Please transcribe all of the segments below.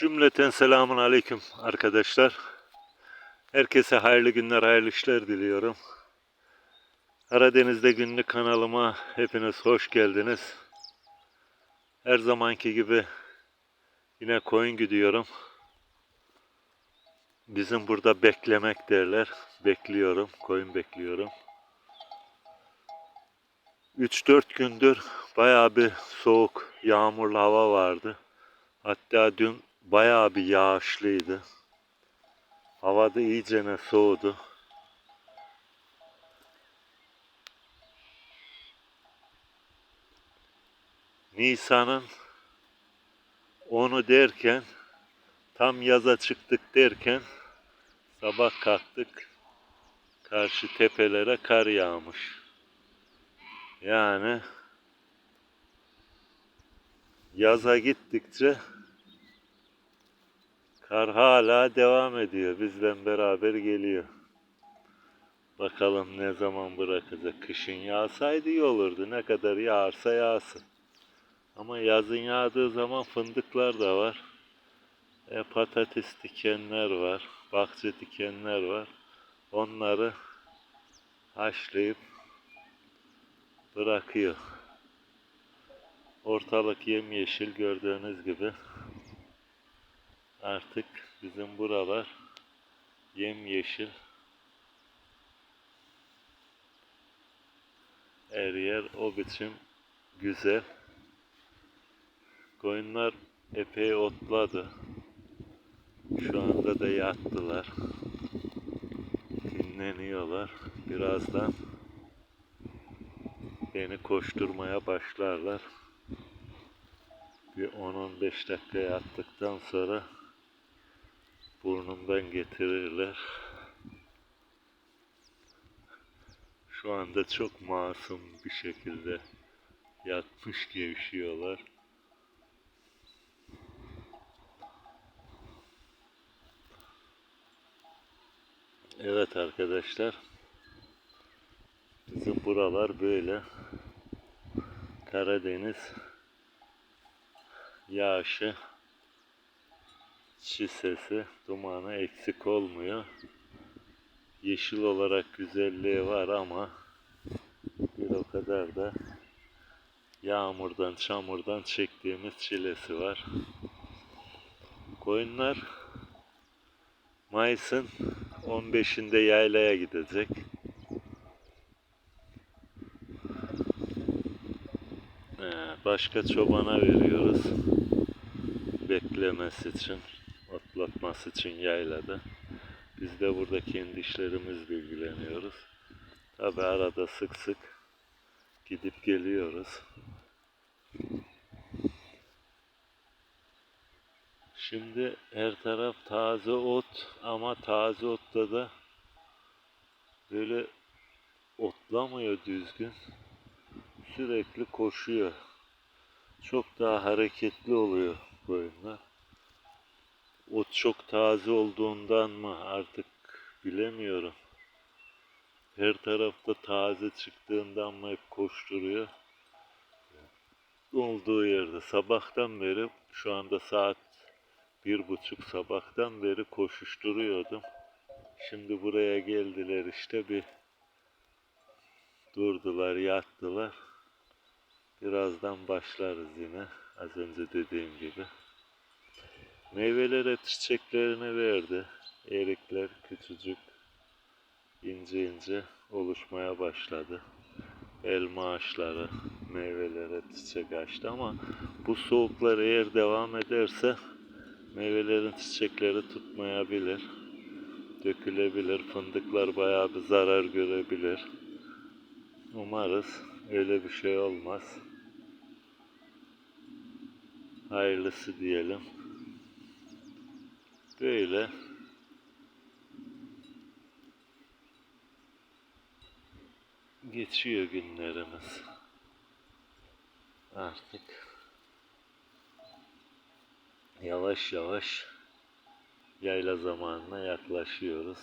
Cümleten selamun aleyküm arkadaşlar. Herkese hayırlı günler, hayırlı işler diliyorum. Karadeniz'de günlük kanalıma hepiniz hoş geldiniz. Her zamanki gibi yine koyun gidiyorum. Bizim burada beklemek derler. Bekliyorum, koyun bekliyorum. 3-4 gündür bayağı bir soğuk, yağmurlu hava vardı. Hatta dün bayağı bir yağışlıydı. Havada iyicene soğudu. Nisan'ın onu derken tam yaza çıktık derken sabah kalktık karşı tepelere kar yağmış. Yani yaza gittikçe kar hala devam ediyor. Bizden beraber geliyor. Bakalım ne zaman bırakacak. Kışın yağsaydı iyi olurdu. Ne kadar yağarsa yağsın. Ama yazın yağdığı zaman fındıklar da var. E, patates dikenler var. Bahçe dikenler var. Onları haşlayıp bırakıyor. Ortalık yemyeşil gördüğünüz gibi. Artık bizim buralar yemyeşil. Her yer o biçim güzel. Koyunlar epey otladı. Şu anda da yattılar. Dinleniyorlar. Birazdan beni koşturmaya başlarlar. Bir 10-15 dakika yattıktan sonra burnumdan getirirler. Şu anda çok masum bir şekilde yatmış gevşiyorlar. Evet arkadaşlar. Bizim buralar böyle. Karadeniz yağışı çi sesi, dumanı eksik olmuyor. Yeşil olarak güzelliği var ama bir o kadar da yağmurdan, çamurdan çektiğimiz çilesi var. Koyunlar Mayıs'ın 15'inde yaylaya gidecek. Ee, Başka çobana veriyoruz. Beklemesi için, otlatması için yaylada. Biz de burada kendi işlerimizle ilgileniyoruz. Tabi arada sık sık gidip geliyoruz. Şimdi her taraf taze ot ama taze otta da böyle otlamıyor düzgün. Sürekli koşuyor. Çok daha hareketli oluyor koyunlar. Ot çok taze olduğundan mı artık bilemiyorum. Her tarafta taze çıktığından mı hep koşturuyor. Olduğu yerde sabahtan beri şu anda saat bir buçuk sabahtan beri koşuşturuyordum. Şimdi buraya geldiler işte bir durdular yattılar. Birazdan başlarız yine az önce dediğim gibi. Meyvelere çiçeklerini verdi. Erikler küçücük ince ince oluşmaya başladı. Elma ağaçları meyvelere çiçek açtı ama bu soğuklar eğer devam ederse meyvelerin çiçekleri tutmayabilir. Dökülebilir. Fındıklar bayağı bir zarar görebilir. Umarız öyle bir şey olmaz. Hayırlısı diyelim. Böyle geçiyor günlerimiz. Artık yavaş yavaş yayla zamanına yaklaşıyoruz.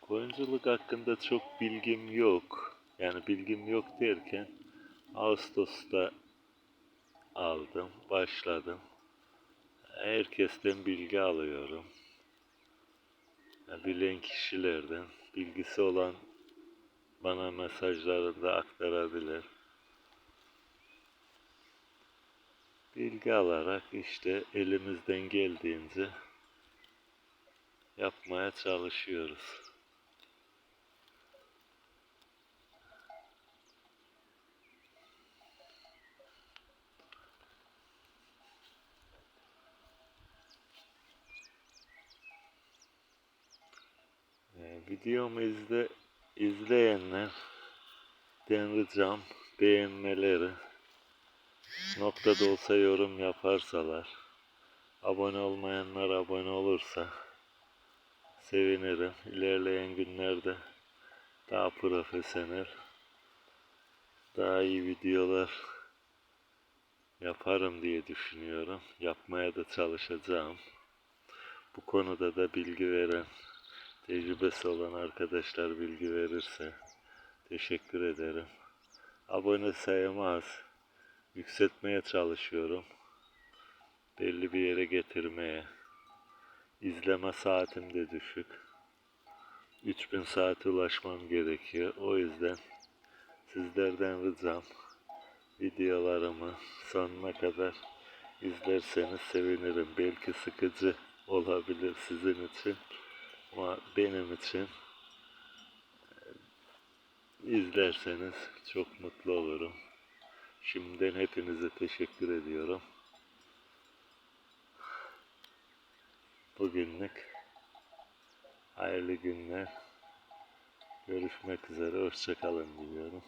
Koyunculuk hakkında çok bilgim yok. Yani bilgim yok derken Ağustos'ta aldım, başladım. Herkesten bilgi alıyorum. Bilen kişilerden bilgisi olan bana mesajlarını da aktarabilir. Bilgi alarak işte elimizden geldiğince yapmaya çalışıyoruz. Videomu izle, izleyenler den beğenmeleri, noktada olsa yorum yaparsalar, abone olmayanlar abone olursa sevinirim. İlerleyen günlerde daha profesyonel, daha iyi videolar yaparım diye düşünüyorum. Yapmaya da çalışacağım. Bu konuda da bilgi veren, tecrübesi olan arkadaşlar bilgi verirse teşekkür ederim. Abone sayım az. Yükseltmeye çalışıyorum. Belli bir yere getirmeye. İzleme saatim de düşük. 3000 saate ulaşmam gerekiyor. O yüzden sizlerden ricam videolarımı sonuna kadar izlerseniz sevinirim. Belki sıkıcı olabilir sizin için ama benim için e, izlerseniz çok mutlu olurum. Şimdiden hepinize teşekkür ediyorum. Bugünlük hayırlı günler. Görüşmek üzere. Hoşçakalın diliyorum.